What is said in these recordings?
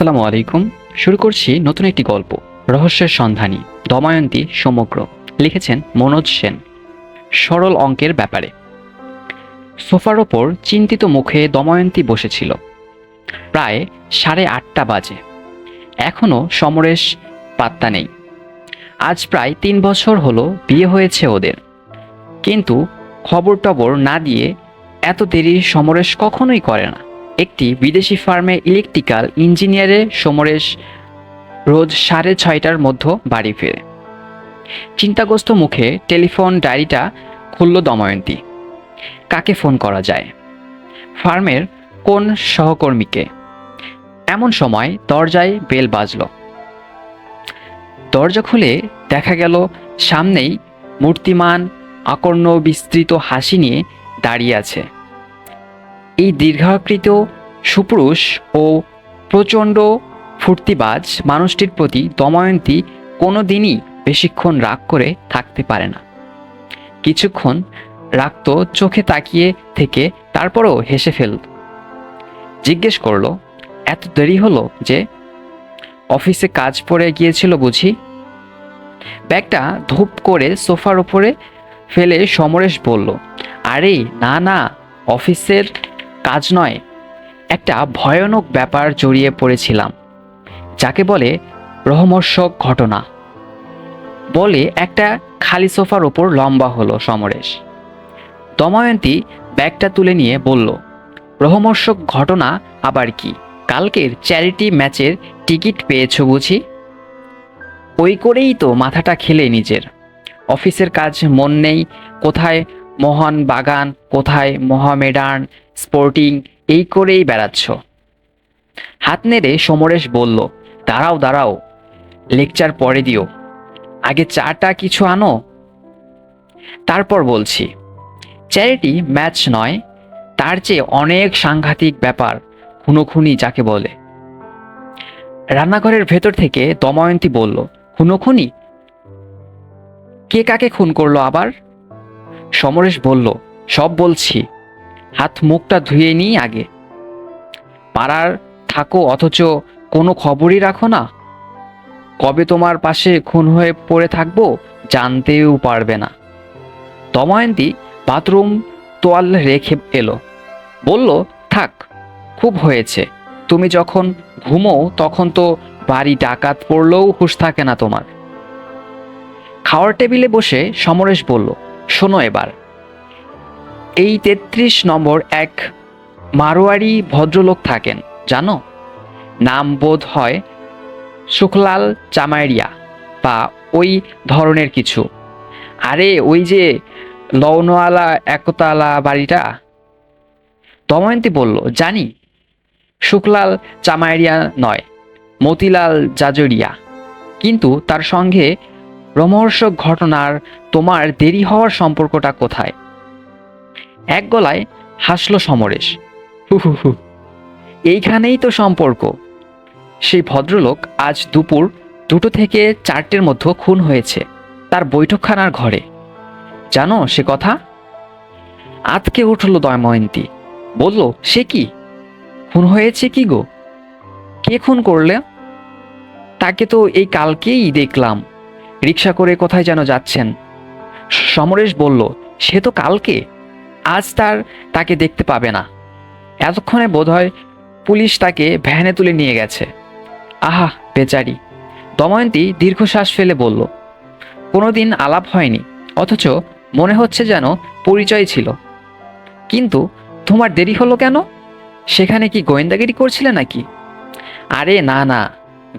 আসসালামু আলাইকুম। শুরু করছি নতুন একটি গল্প, রহস্যের সন্ধানী, দময়ন্তী সমগ্র। লিখেছেন মনোজ সেন। সরল অঙ্কের ব্যাপারে। সোফার ওপর চিন্তিত মুখে দময়ন্তী বসেছিল। প্রায় সাড়ে আটটা বাজে। এখনও সমরেশ পাত্তা নেই। আজ প্রায় তিন বছর হলো বিয়ে হয়েছে ওদের। কিন্তু খবর টবর না দিয়ে এত দেরি সমরেশ কখনোই করে না। একটি বিদেশি ফার্মে ইলেকট্রিক্যাল ইঞ্জিনিয়ারে সমরেশ রোজ সাড়ে ছয়টার মধ্যে বাড়ি ফেরে। চিন্তাগ্রস্ত মুখে টেলিফোন ডায়েরিটা খুলল দময়ন্তী। কাকে ফোন করা যায়? ফার্মের কোন সহকর্মীকে? এমন সময় দরজায় বেল বাজল। দরজা খুলে দেখা গেল সামনেই মূর্তিমান, আকর্ণ, বিস্তৃত হাসি নিয়ে দাঁড়িয়ে আছে। এই দীর্ঘাকৃত সুপুরুষ ও প্রচণ্ড ফুর্তিবাজ মানুষটির প্রতি দময়ন্তী কোনো দিনই বেশিক্ষণ রাগ করে থাকতে পারে না। কিছুক্ষণ রাগ তো চোখে তাকিয়ে থেকে তারপরও হেসে ফেল জিজ্ঞেস করল, এত দেরি হলো যে অফিসে কাজ পড়ে গিয়েছিল বুঝি? ব্যাগটা ধূপ করে সোফার ওপরে ফেলে সমরেশ বলল, আরে, না না, অফিসের কাজ নয়, একটা ভয়ানক ব্যাপার জড়িয়ে পড়েছিলাম, যাকে বলে রহমর্ষক ঘটনা। বলে একটা খালি সোফার ওপর লম্বা হলো সমরেশ। দময়ন্তী ব্যাগটা তুলে নিয়ে বলল, রহমর্ষক ঘটনা আবার কি? কালকের চ্যারিটি ম্যাচের টিকিট পেয়েছ বুঝি? ওই করেই তো মাথাটা খেলে নিজের। অফিসের কাজ মন নেই, কোথায় মহান বাগান, কোথায় মহামেডান স্পোর্টিং, এই করেই বেড়াচ্ছ। হাত নেড়ে সমরেশ বলল, দাঁড়াও দাঁড়াও, লেকচার পরে দিও। আগে চাটা কিছু আনো? তারপর বলছি, চ্যারিটি ম্যাচ নয়, তার চেয়ে অনেক সাংঘাতিক ব্যাপার খুনোখুনি যাকে বলে। রান্নাঘরের ভেতর থেকে দময়ন্তী বলল, খুনোখুনি? কে কাকে খুন করল আবার? সমরেশ বলল, সব বলছি। হাত মুখটা ধুয়ে নিই আগে। পাড়ার থাকো, অথচ কোনো খবরই রাখো না। কবে তোমার পাশে খুন হয়ে পড়ে থাকব জানতেও পারবে না। দময়ন্তী বাথরুম তোয়াল রেখে এলো। বলল, থাক, খুব হয়েছে। তুমি যখন ঘুমো, তখন তো বাড়ি ডাকাত পড়লেও হুঁশ থাকে না তোমার। খাওয়ার টেবিলে বসে সমরেশ বলল শোনো এবার। এই তেত্রিশ নম্বর এক মারোয়ারি ভদ্রলোক থাকেন, জানো? নাম বোধ হয় সুখলাল চামাইরিয়া বা ওই ধরনের কিছু। আরে, ওই যে লওনওয়ালা একতালা বাড়িটা? দময়ন্তী বলল, জানি শুক্লাল চামাইরিয়া নয়, মতিলাল জাজরিয়া। কিন্তু তার সঙ্গে রোমহর্ষক ঘটনার তোমার দেরি হওয়ার সম্পর্কটা কোথায়? এক গলায় হাসল সমরেশ। এইখানেই তো সম্পর্ক। সেই ভদ্রলোক আজ দুপুর দুটো থেকে চারটের মধ্যে খুন হয়েছে তার বৈঠকখানার ঘরে। জানো সে কথা? আতকে উঠল দয়ময়ন্তী। বলল, সে কি? খুন হয়েছে কি গো? কে খুন করলে? তাকে তো এই কালকেই দেখলাম। রিক্সা করে কোথায় যেন যাচ্ছেন। সমরেশ বলল, সে তো কালকে? আজ তার তাকে দেখতে পাবে না। এতক্ষণে বোধহয় পুলিশ তাকে ভ্যানে তুলে নিয়ে গেছে। আহা, বেচারি। দময়ন্তী দীর্ঘশ্বাস ফেলে বলল, কোনোদিন আলাপ হয়নি। অথচ মনে হচ্ছে যেন পরিচয় ছিল। কিন্তু তোমার দেরি হলো কেন? সেখানে কি গোয়েন্দাগিরি করছিলে নাকি? আরে না না।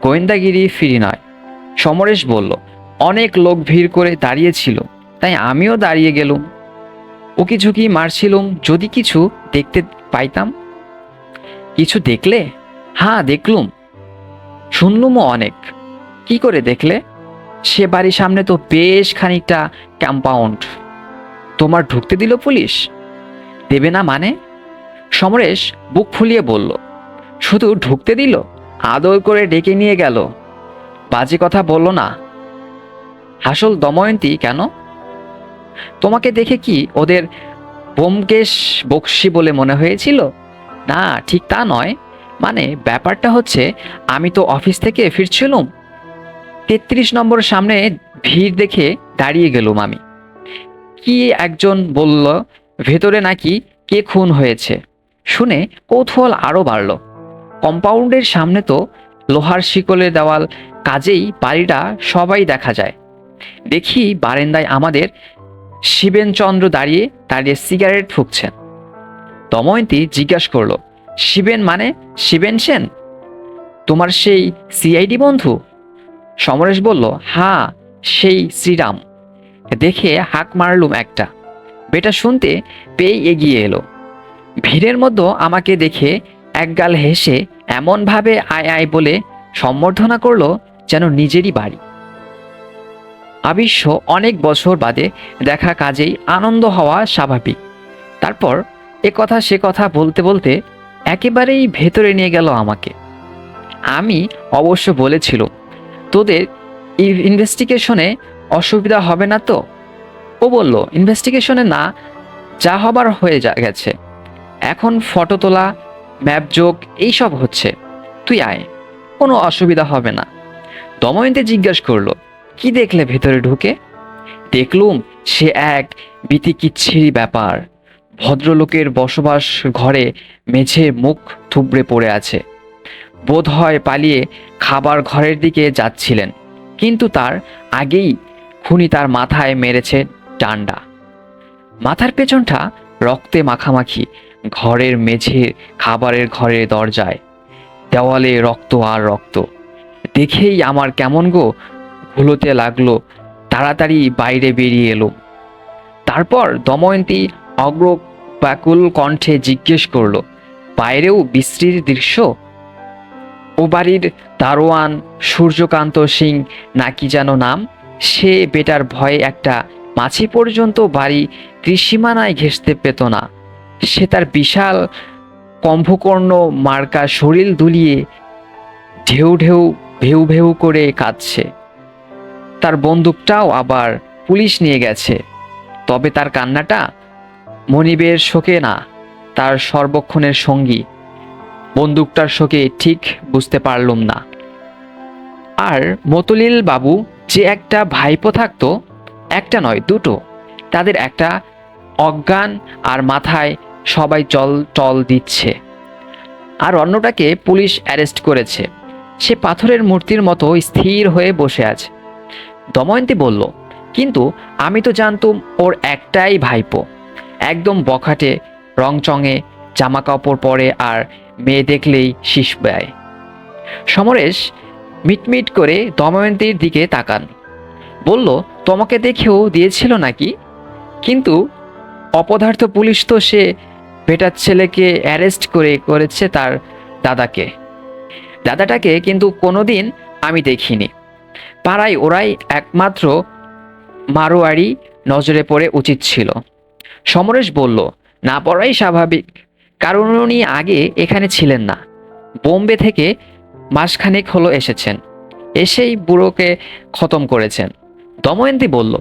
গোয়েন্দাগিরি ফিরি নয়। সমরেশ বলল অনেক লোক ভিড় করে দাঁড়িয়েছিল, তাই আমিও দাঁড়িয়ে গেলুম। ওকি ঝুঁকি মারছিলুম, যদি কিছু দেখতে পাইতাম? কিছু দেখলে? হ্যাঁ দেখলুম। শুনলুমও অনেক। কি করে দেখলে? সে বাড়ির সামনে তো বেশ খানিকটা কম্পাউন্ড তোমার ঢুকতে দিল পুলিশ? দেবে না মানে? সমরেশ বুক ফুলিয়ে বলল, শুধু ঢুকতে দিল? আদর করে ডেকে নিয়ে গেল? বাজে কথা বলল না। হাসল দময়ন্তী কেন? তোমাকে দেখে কি ওদের বোমকেশ বক্সি বলে মনে হয়েছিল? না, ঠিক তা নয়। মানে ব্যাপারটা হচ্ছে, আমি তো অফিস থেকে ফিরছিলাম। তেত্রিশ নম্বর সামনে ভিড় দেখে দাঁড়িয়ে গেলুম আমি। কি একজন বলল, ভেতরে নাকি কে খুন হয়েছে? শুনে কৌতূহল আরও বাড়ল। কম্পাউন্ডের সামনে তো লোহার শিকলের দেওয়াল, কাজেই বাড়িটা সবাই দেখা যায়। দেখি বারান্দায় আমাদের শিবেনচন্দ্র দাঁড়িয়ে দাঁড়িয়ে সিগারেট ফুঁকছেন। দময়ন্তী জিজ্ঞাসা করল, শিবেন মানে শিবেন সেন? তোমার সেই সিআইডি বন্ধু? সমরেশ বলল হ্যাঁ সেই শ্রীরাম। দেখে হাক মারলুম একটা। বেটা শুনতে পেয়ে এগিয়ে এলো। ভিড়ের মধ্যে আমাকে দেখে একগাল হেসে এমনভাবে আয় আয় বলে সম্বর্ধনা করল যেন নিজেরই বাড়ি। আবিশ্ব অনেক বছর বাদে দেখা কাজেই আনন্দ হওয়া স্বাভাবিক। তারপর এ কথা সে কথা বলতে বলতে একেবারেই ভেতরে নিয়ে গেল আমাকে। আমি অবশ্য বলেছিল, তোদের ইনভেস্টিগেশনে অসুবিধা হবে না তো? ও বলল ইনভেস্টিগেশনে না, যা হবার হয়ে যা গেছে। এখন ফটো তোলা ম্যাপ যোগ এইসব হচ্ছে। তুই আয়, কোনো অসুবিধা হবে না। দময়ন্তী জিজ্ঞাসা করল কি দেখলে ভেতরে ঢুকে? দেখলুম সে এক বিতিকিচ্ছিরি ব্যাপার। ভদ্রলোকের বসবাস ঘরে মেঝে মুখ থুবড়ে পড়ে আছে। বোধ হয় পালিয়ে খাবার ঘরের দিকে যাচ্ছিলেন, কিন্তু তার আগেই খুনি তার মাথায় মেরেছে ডান্ডা। মাথার পেছনটা রক্তে মাখামাখি ঘরের মেঝে খাবারের ঘরের দরজায়, দেওয়ালে রক্ত আর রক্ত। দেখেই আমার কেমন গো ভুলোতে লাগল, তাড়াতাড়ি বাইরে বেরিয়ে এলো। তারপর দময়ন্তী অগ্র ব্যাকুল কণ্ঠে জিজ্ঞেস করল, বাইরেও বিশ্রীর দৃশ্য? ও বাড়ির দারোয়ান সূর্যকান্ত সিং নাকি যেন নাম? সে বেটার ভয়ে একটা মাছি পর্যন্ত বাড়ি ত্রিসীমানায় ঘেঁষতে পেত না। সে তার বিশাল কম্ভকর্ণ মার্কা শরীর দুলিয়ে ঢেউ ঢেউ, ভেউ ভেউ করে কাঁদছে। তার বন্দুকটাও আবার পুলিশ নিয়ে গেছে। তবে তার কান্নাটা মনিবের শোকে না, তার সর্বক্ষণের সঙ্গী। বন্দুকটার শোকে ঠিক বুঝতে পারলুম না। আর মতলিল বাবু যে একটা ভাইপো থাকতো, একটা নয়, দুটো, তাদের একটা অজ্ঞান আর মাথায় সবাই জল টল দিচ্ছে। আর অন্যটাকে পুলিশ অ্যারেস্ট করেছে। সে পাথরের মূর্তির মতো স্থির হয়ে বসে আছে। দময়ন্তী বলল, কিন্তু আমি তো জানতুম ওর একটাই ভাইপো। একদম বখাটে, রংচঙে জামা কাপড় পরে আর মেয়ে দেখলেই শীষ ব্যয়। সমরেশ মিটমিট করে দময়ন্তীর দিকে তাকান। বলল, তোমাকে দেখেও দিয়েছিল নাকি? কিন্তু অপদার্থ পুলিশ তো সে বেটার ছেলেকে অ্যারেস্ট করে করেছে তার দাদাকে। দাদাটাকে কিন্তু কোনোদিন আমি দেখিনি। পাড়ায় ওরাই একমাত্র মারোয়ারি নজরে পড়ে উচিত ছিল। সমরেশ বলল, না পড়াই স্বাভাবিক। কারণ উনি আগে এখানে ছিলেন না। বোম্বে থেকে মাসখানেক হলো এসেছেন। এসেই বুড়োকে খতম করেছেন। দময়ন্তী বলল,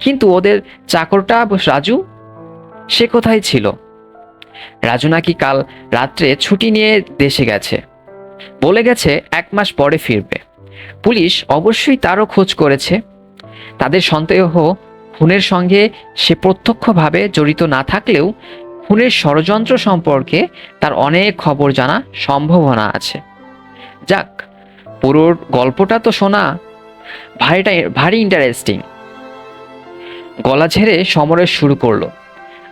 কিন্তু ওদের চাকরটা রাজু? সে কোথায় ছিল? রাজু নাকি কাল রাত্রে ছুটি নিয়ে দেশে গেছে। বলে গেছে এক মাস পরে ফিরবে। পুলিশ অবশ্যই তারও খোঁজ করেছে। তাদের সন্দেহ খুনের সঙ্গে সে প্রত্যক্ষভাবে জড়িত না থাকলেও খুনের ষড়যন্ত্র সম্পর্কে তার অনেক খবর জানা সম্ভাবনা আছে। যাক, পুরো গল্পটা তো শোনা ভারীটা ভারী ইন্টারেস্টিং গলা ঝেড়ে সমরেশ শুরু করল।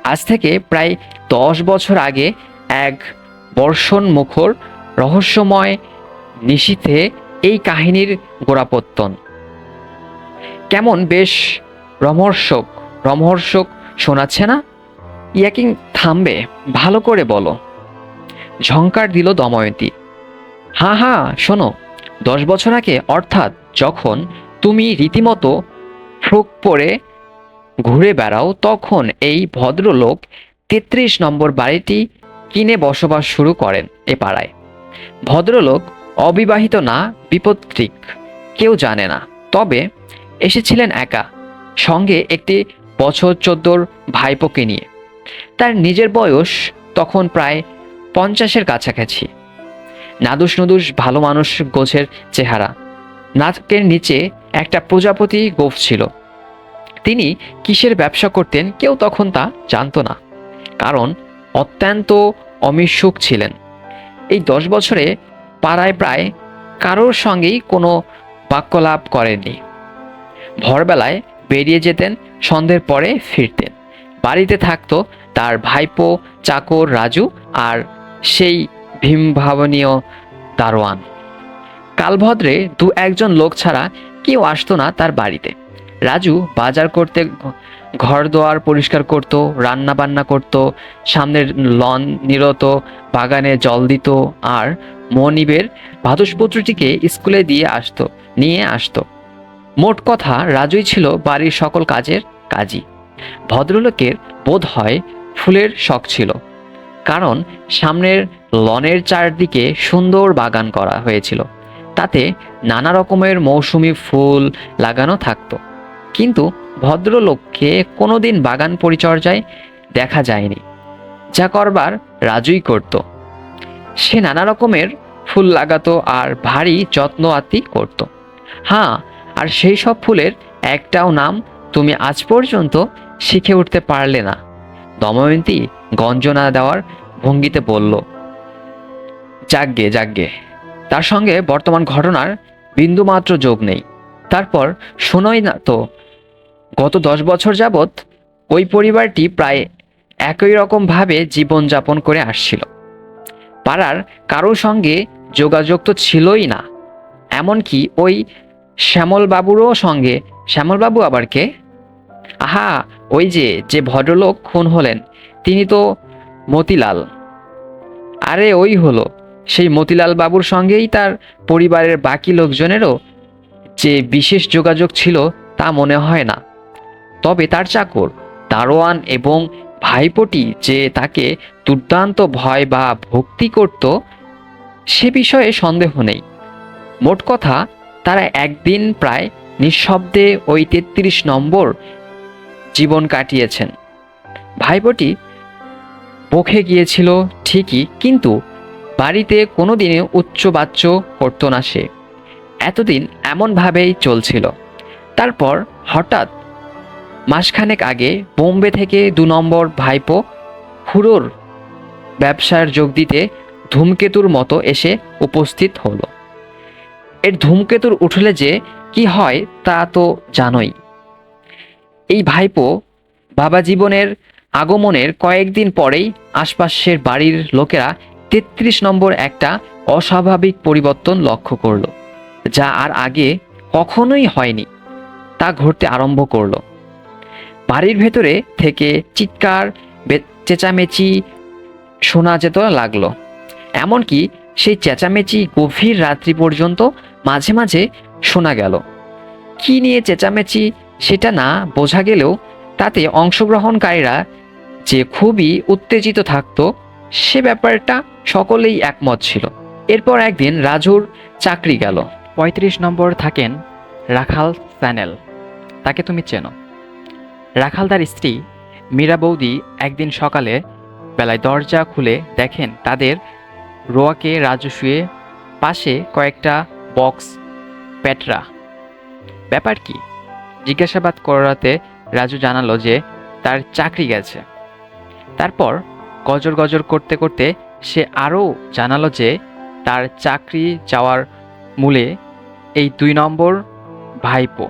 আজ থেকে প্রায় দশ বছর আগে এক বর্ষণ মুখর রহস্যময় নিশীথে কাহিনীর গোড়াপত্তন। কেমন বেশ রমহর্ষক রমহর্ষক শোনাচ্ছে না? ইয়াকিং থামবে, ভালো করে বলো। ঝঙ্কার দিল দময়ন্তী। হ্যাঁ হ্যাঁ শোনো, দশ বছর আগে অর্থাৎ যখন তুমি রীতিমতো ফ্রক পরে ঘুরে বেড়াও, তখন এই ভদ্রলোক তেত্রিশ নম্বর বাড়িটি কিনে বসবাস শুরু করেন এ পাড়ায়। ভদ্রলোক অবিবাহিত না বিপত্রিক কেউ জানে না। তবে এসেছিলেন একা, সঙ্গে একটি বছর চোদ্দোর ভাইপোকে নিয়ে। তার নিজের বয়স তখন প্রায় পঞ্চাশের কাছাকাছি। নাদুস নদুস ভালো মানুষ গোছের চেহারা। নাকের নিচে একটা প্রজাপতি গোফ ছিল। তিনি কিসের ব্যবসা করতেন কেউ তখন তা জানত না। কারণ অত্যন্ত অমিশুক ছিলেন। এই দশ বছরে পাড়ায় প্রায় কারোর সঙ্গেই কোনো বাক্যলাভ করেননি। ভোরবেলায় বেরিয়ে যেতেন, সন্ধ্যের পরে ফিরতেন। বাড়িতে থাকতো তার ভাইপো, চাকর, রাজু আর সেই ভীমভাবনীয় দারোয়ান। কালভদ্রে দু একজন লোক ছাড়া কেউ আসতো না তার বাড়িতে। রাজু বাজার করতে ঘর দোয়ার পরিষ্কার করত, রান্না বান্না করত, সামনের লন নিরত, বাগানে জল দিত আর মনিবের ভাদুষপুত্রটিকে স্কুলে দিয়ে আসতো, নিয়ে আসতো। মোট কথা, রাজুই ছিল বাড়ির সকল কাজের কাজী। ভদ্রলোকের বোধ হয় ফুলের শখ ছিল, কারণ সামনের লনের চারদিকে সুন্দর বাগান করা হয়েছিল। তাতে নানা রকমের মৌসুমি ফুল লাগানো থাকতো। কিন্তু ভদ্রলোককে কোনোদিন বাগান পরিচর্যায় দেখা যায়নি। যা করবার রাজুই করত। সে নানা রকমের ফুল লাগাতো আর ভারী যত্ন আত্মি করত। হ্যাঁ আর সেই সব ফুলের একটাও নাম তুমি আজ পর্যন্ত শিখে উঠতে পারলে না। দময়ন্তী গঞ্জনা দেওয়ার ভঙ্গিতে বলল, যাগ্গে যাগ্গে। তার সঙ্গে বর্তমান ঘটনার বিন্দুমাত্র যোগ নেই। তারপর শোনোই না তো গত দশ বছর যাবৎ ওই পরিবারটি প্রায় একই রকমভাবে জীবনযাপন করে আসছিল। পাড়ার কারোর সঙ্গে যোগাযোগ তো ছিলই না। এমনকি ওই শ্যামলবাবুরও সঙ্গে। শ্যামলবাবু আবার কে? আহা, ওই যে যে ভদ্রলোক খুন হলেন, তিনি তো মতিলাল। আরে, ওই হলো। সেই মতিলাল বাবুর সঙ্গেই তার পরিবারের বাকি লোকজনেরও যে বিশেষ যোগাযোগ ছিল তা মনে হয় না। তবে তার চাকর, দারোয়ান এবং ভাইপোটি যে তাকে দুর্দান্ত ভয় বা ভক্তি করত, সে বিষয়ে সন্দেহ নেই। মোট কথা, তারা একদিন প্রায় নিঃশব্দে ওই তেত্রিশ নম্বর জীবন কাটিয়েছেন। ভাইপোটি বকে গিয়েছিল ঠিকই, কিন্তু বাড়িতে কোনোদিনে উচ্চবাচ্য করতো না সে। এতদিন এমনভাবেই চলছিল। তারপর হঠাৎ মাসখানেক আগে বোম্বে থেকে দু নম্বর ভাইপো হুড়োর ব্যবসার যোগ দিতে ধূমকেতুর মতো এসে উপস্থিত হলো। এর ধূমকেতুর উঠলে যে কি হয় তা তো জানোই। এই ভাইপো বাবা জীবনের আগমনের কয়েকদিন পরেই আশপাশের বাড়ির লোকেরা তেত্রিশ নম্বর একটা অস্বাভাবিক পরিবর্তন লক্ষ্য করল, যা আর আগে কখনোই হয়নি, তা ঘটতে আরম্ভ করল। বাড়ির ভেতরে থেকে চিৎকার চেঁচামেচি শোনা যেত লাগল। এমনকি সেই চেঁচামেচি গভীর রাত্রি পর্যন্ত মাঝে মাঝে শোনা গেল। কি নিয়ে চেঁচামেচি সেটা না বোঝা গেলেও তাতে অংশগ্রহণকারীরা যে খুবই উত্তেজিত থাকতো, সে ব্যাপারটা সকলেই একমত ছিল। এরপর একদিন রাজুর চাকরি গেল। পঁয়ত্রিশ নম্বর থাকেন রাখাল স্যানেল। তাকে তুমি চেনো। রাখালদার স্ত্রী মীরা বৌদি একদিন সকালে বেলায় দরজা খুলে দেখেন তাদের রোয়াকে রাজু শুয়ে পাশে কয়েকটা বক্স, প্যাটরা। ব্যাপার কি? জিজ্ঞাসাবাদ করাতে রাজু জানালো যে তার চাকরি গেছে। তারপর গজর গজর করতে করতে সে আরও জানালো যে তার চাকরি যাওয়ার মূলে এই দুই নম্বর ভাইপো।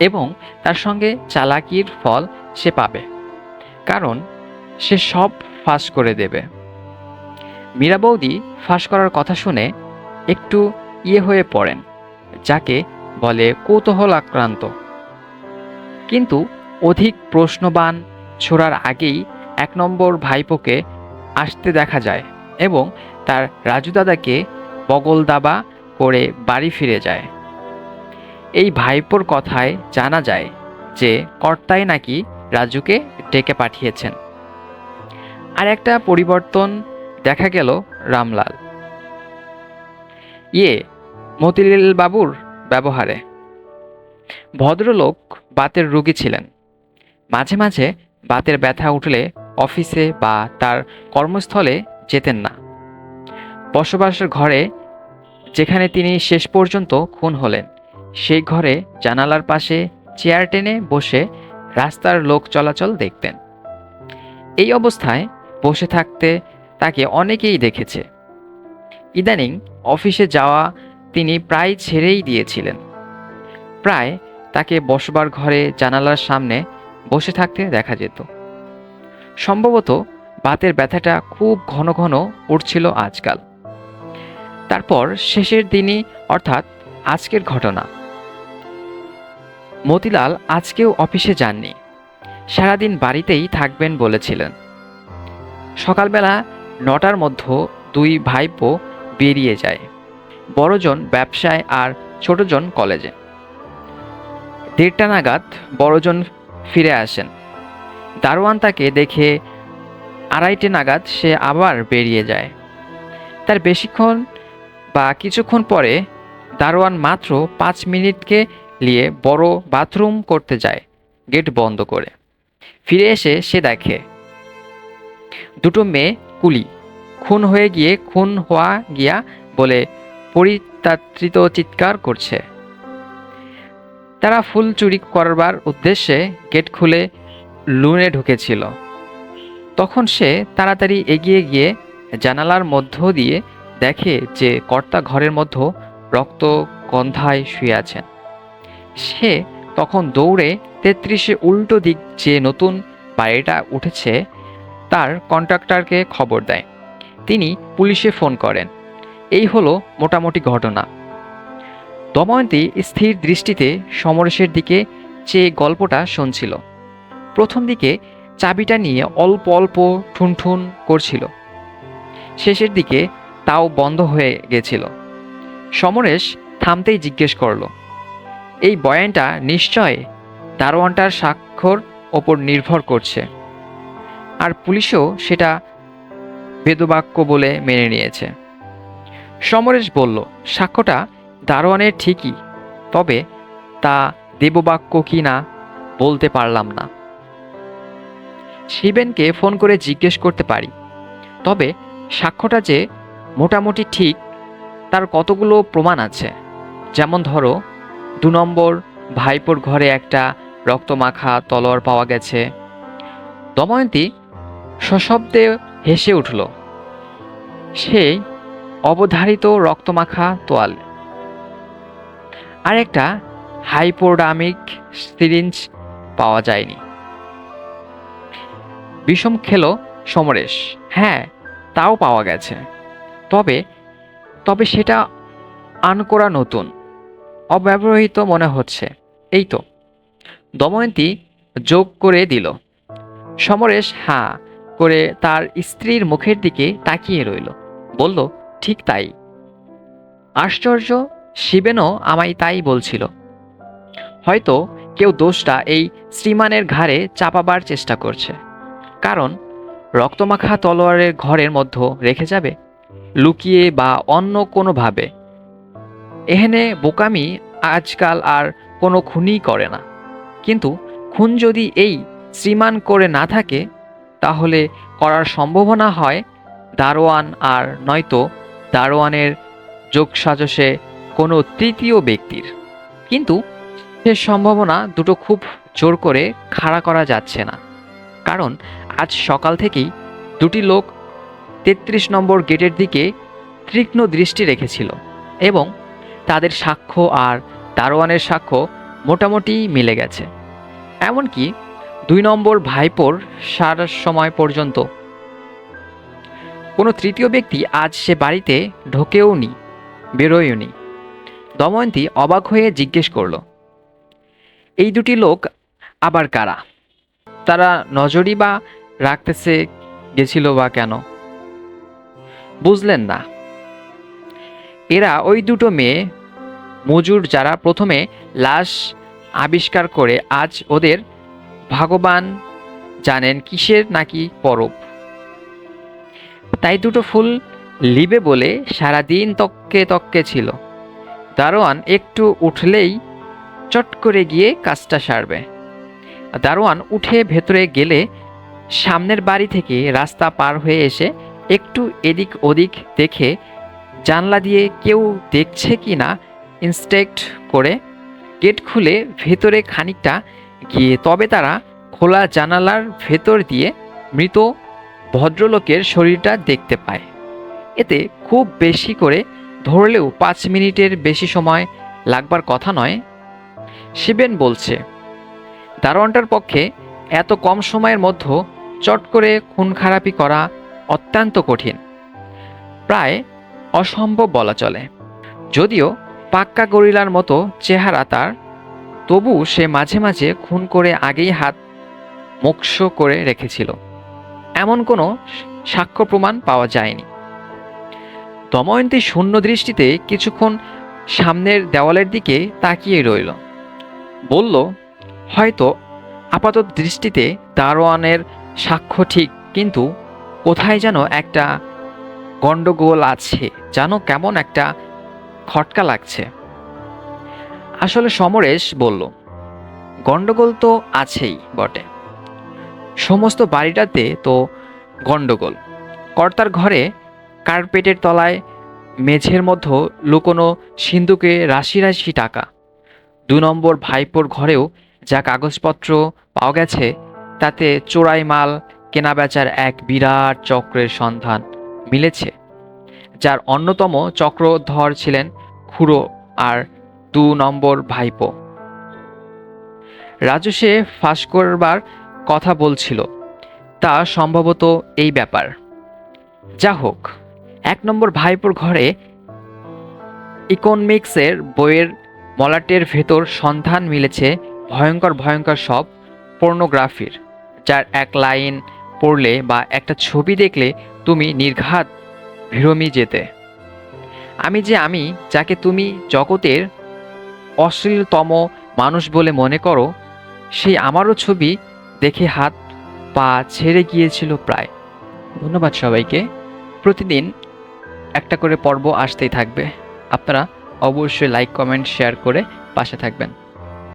এবং তার সঙ্গে চালাকির ফল সে পাবে। কারণ সে সব ফাঁস করে দেবে। মীরা বৌদি ফাঁস করার কথা শুনে একটু ইয়ে হয়ে পড়েন, যাকে বলে কৌতূহল আক্রান্ত। কিন্তু অধিক প্রশ্নবান ছোড়ার আগেই এক নম্বর ভাইপোকে আসতে দেখা যায় এবং তার রাজু দাদাকে বগল দাবা করে বাড়ি ফিরে যায়। এই ভাইপোর কথায় জানা যায় যে কর্তাই নাকি রাজুকে ডেকে পাঠিয়েছেন। আর একটা পরিবর্তন দেখা গেল রামলাল। ইয়ে মতিলাল বাবুর ব্যবহারে। ভদ্রলোক বাতের রোগী ছিলেন। মাঝে মাঝে বাতের ব্যথা উঠলে অফিসে বা তার কর্মস্থলে যেতেন না। বসবাসের ঘরে যেখানে তিনি শেষ পর্যন্ত খুন হলেন। সেই ঘরে জানালার পাশে চেয়ার টেনে বসে রাস্তার লোক চলাচল দেখতেন। এই অবস্থায় বসে থাকতে তাকে অনেকেই দেখেছে। ইদানিং অফিসে যাওয়া তিনি প্রায় ছেড়েই দিয়েছিলেন। প্রায় তাকে বসবার ঘরে জানালার সামনে বসে থাকতে দেখা যেত। সম্ভবত বাতের ব্যথাটা খুব ঘন ঘন উঠছিল আজকাল। তারপর শেষের দিনই অর্থাৎ আজকের ঘটনা। মতিলাল আজকেও অফিসে যাননি। সারাদিন বাড়িতেই থাকবেন বলেছিলেন। সকালবেলা নটার মধ্যে দুই ভাইপো বেরিয়ে যায়। বড়জন ব্যবসায় আর ছোটজন কলেজে। দেড়টা নাগাদ বড়জন ফিরে আসেন। দারোয়ান তাকে দেখে আড়াইটে নাগাদ সে আবার বেরিয়ে যায়। তার বেশিক্ষণ বা কিছুক্ষণ পরে দারোয়ান মাত্র পাঁচ মিনিটকে নিয়ে বড় বাথরুম করতে যায়, গেট বন্ধ করে। ফিরে এসে সে দেখে, দুটো মেয়ে কুলি, খুন হয়ে গিয়ে খুন হওয়া গিয়া বলে পরিতাত্রিত চিৎকার করছে। তারা ফুল চুরি করবার উদ্দেশ্যে গেট খুলে লুনে ঢুকেছিল। তখন সে তাড়াতাড়ি এগিয়ে গিয়ে জানালার মধ্য দিয়ে দেখে যে কর্তা ঘরের মধ্যে রক্ত গন্ধায় শুয়ে আছেন। সে তখন দৌড়ে তেত্রিশে উল্টো দিক যে নতুন বাড়িটা উঠেছে, তার কন্ট্রাক্টরকে খবর দেয়। তিনি পুলিশে ফোন করেন। এই হলো মোটামুটি ঘটনা। দময়ন্তী স্থির দৃষ্টিতে সমরেশের দিকে চেয়ে গল্পটা শুনছিল। প্রথম দিকে চাবিটা নিয়ে অল্প অল্প ঠুনঠুন করছিল। শেষের দিকে তাও বন্ধ হয়ে গেছিল। সমরেশ থামতেই জিজ্ঞেস করল এই বয়ানটা নিশ্চয় দারোয়ানটার স্বাক্ষর ওপর নির্ভর করছে। আর পুলিশও সেটা বেদবাক্য বলে মেনে নিয়েছে। সমরেশ বলল সাক্ষ্যটা দারোয়ানের ঠিকই, তবে তা দেববাক্য কি না বলতে পারলাম না। শিবেনকে ফোন করে জিজ্ঞেস করতে পারি, তবে সাক্ষ্যটা যে মোটামুটি ঠিক, তার কতগুলো প্রমাণ আছে? যেমন ধরো দু নম্বর, ভাইপোর ঘরে একটা রক্তমাখা তলোয়ার পাওয়া গেছে। দময়ন্তী সশব্দে হেসে উঠল সেই অবধারিত রক্তমাখা তোয়াল। আর একটা হাইপোডামিক সিরিঞ্জ পাওয়া যায়নি। বিষম খেলো সমরেশ হ্যাঁ তাও পাওয়া গেছে। তবে তবে সেটা আনকোরা নতুন। অব্যবহৃত মনে হচ্ছে। এই তো। দময়ন্তী যোগ করে দিল। সমরেশ হা করে তার স্ত্রীর মুখের দিকে তাকিয়ে রইল। বলল, ঠিক তাই। আশ্চর্য, শিবেনও আমায় তাই বলছিল। হয়তো কেউ দোষটা এই শ্রীমানের ঘাড়ে চাপাবার চেষ্টা করছে। কারণ রক্তমাখা তলোয়ারের ঘরের মধ্যে রেখে যাবে, লুকিয়ে বা অন্য কোনোভাবে এহেনে বোকামি আজকাল আর কোনো খুনই করে না। কিন্তু খুন যদি এই শ্রীমান করে না থাকে, তাহলে করার সম্ভাবনা হয় দারোয়ান আর নয়তো দারোয়ানের যোগসাজসে কোনো তৃতীয় ব্যক্তির। কিন্তু সে সম্ভাবনা দুটো খুব জোর করে খাড়া করা যাচ্ছে না। কারণ আজ সকাল থেকেই দুটি লোক তেত্রিশ নম্বর গেটের দিকে তীক্ষ্ণ দৃষ্টি রেখেছিল এবং তাদের সাক্ষ্য আর দারোয়ানের সাক্ষ্য মোটামুটি মিলে গেছে। এমনকি দুই নম্বর ভাইপোর সারা সময় পর্যন্ত কোনো তৃতীয় ব্যক্তি আজ সে বাড়িতে ঢোকেও নি, বেরোয়ও নি। দময়ন্তী অবাক হয়ে জিজ্ঞেস করল, এই দুটি লোক আবার কারা? তারা নজরই বা রাখতেছে গেছিল বা কেন? বুঝলেন না। এরা ওই দুটো মেয়ে মজুর যারা প্রথমে লাশ আবিষ্কার করে আজ ওদের ভগবান জানেন কিসের নাকি পরব। তাই দুটো ফুল লিবে বলে সারাদিন তককে তককে ছিল। দারোয়ান একটু উঠলেই চট করে গিয়ে কাজটা সারবে। দারোয়ান উঠে ভেতরে গেলে সামনের বাড়ি থেকে রাস্তা পার হয়ে এসে একটু এদিক ওদিক দেখে জানলা দিয়ে কেউ দেখছে কি না ইনস্টেক্ট করে গেট খুলে ভেতরে খানিকটা গিয়ে তবে তারা খোলা জানালার ভেতর দিয়ে মৃত ভদ্রলোকের শরীরটা দেখতে পায়। এতে খুব বেশি করে ধরলেও পাঁচ মিনিটের বেশি সময় লাগবার কথা নয়, শিবেন বলছে। দারোয়ানটার পক্ষে এত কম সময়ের মধ্যে চট করে খুন খারাপি করা অত্যন্ত কঠিন। প্রায় অসম্ভব বলা চলে। যদিও পাক্কা গরিলার মতো চেহারা তার। তবু সে মাঝে মাঝে খুন করে আগেই হাত মোক্ষ করে রেখেছিল। এমন কোনো সাক্ষ্য প্রমাণ পাওয়া যায়নি। দময়ন্তী শূন্য দৃষ্টিতে কিছুক্ষণ সামনের দেওয়ালের দিকে তাকিয়ে রইল। বলল, হয়তো আপাতত দৃষ্টিতে দারোয়ানের সাক্ষ্য ঠিক, কিন্তু কোথায় যেন একটা গন্ডগোল আছে। যেন কেমন একটা খটকা লাগছে। আসলে সমরেশ বলল গন্ডগোল তো আছেই বটে। সমস্ত বাড়িটাতে তো গন্ডগোল কর্তার ঘরে কার্পেটের তলায় মেঝের মধ্যে লুকোনো সিন্ধুকে রাশি রাশি টাকা। দু নম্বর ভাইপোর ঘরেও যা কাগজপত্র পাওয়া গেছে, তাতে চোরাই মাল, কেনাবেচার এক বিরাট চক্রের সন্ধান মিলেছে। যার অন্যতম চক্রধর ছিলেন খুড়ো আর দু নম্বর ভাইপো। রাজু সে ফাঁস করবার কথা বলছিল। তা সম্ভবত এই ব্যাপার। যা হোক, এক নম্বর ভাইপোর ঘরে ইকোনমিক্সের বইয়ের মলাটের ভেতর সন্ধান মিলেছে ভয়ঙ্কর ভয়ঙ্কর সব পর্নোগ্রাফির, যার এক লাইন পড়লে বা একটা ছবি দেখলে তুমি নির্ঘাত ভীরমি যেতে। আমি যে আমি, যাকে তুমি জগতের অশ্লীলতম মানুষ বলে মনে করো, সেই আমারও ছবি দেখে হাত পা ছেড়ে গিয়েছিল প্রায়। ধন্যবাদ সবাইকে। প্রতিদিন একটা করে পর্ব আসতেই থাকবে। আপনারা অবশ্যই লাইক কমেন্ট শেয়ার করে পাশে থাকবেন।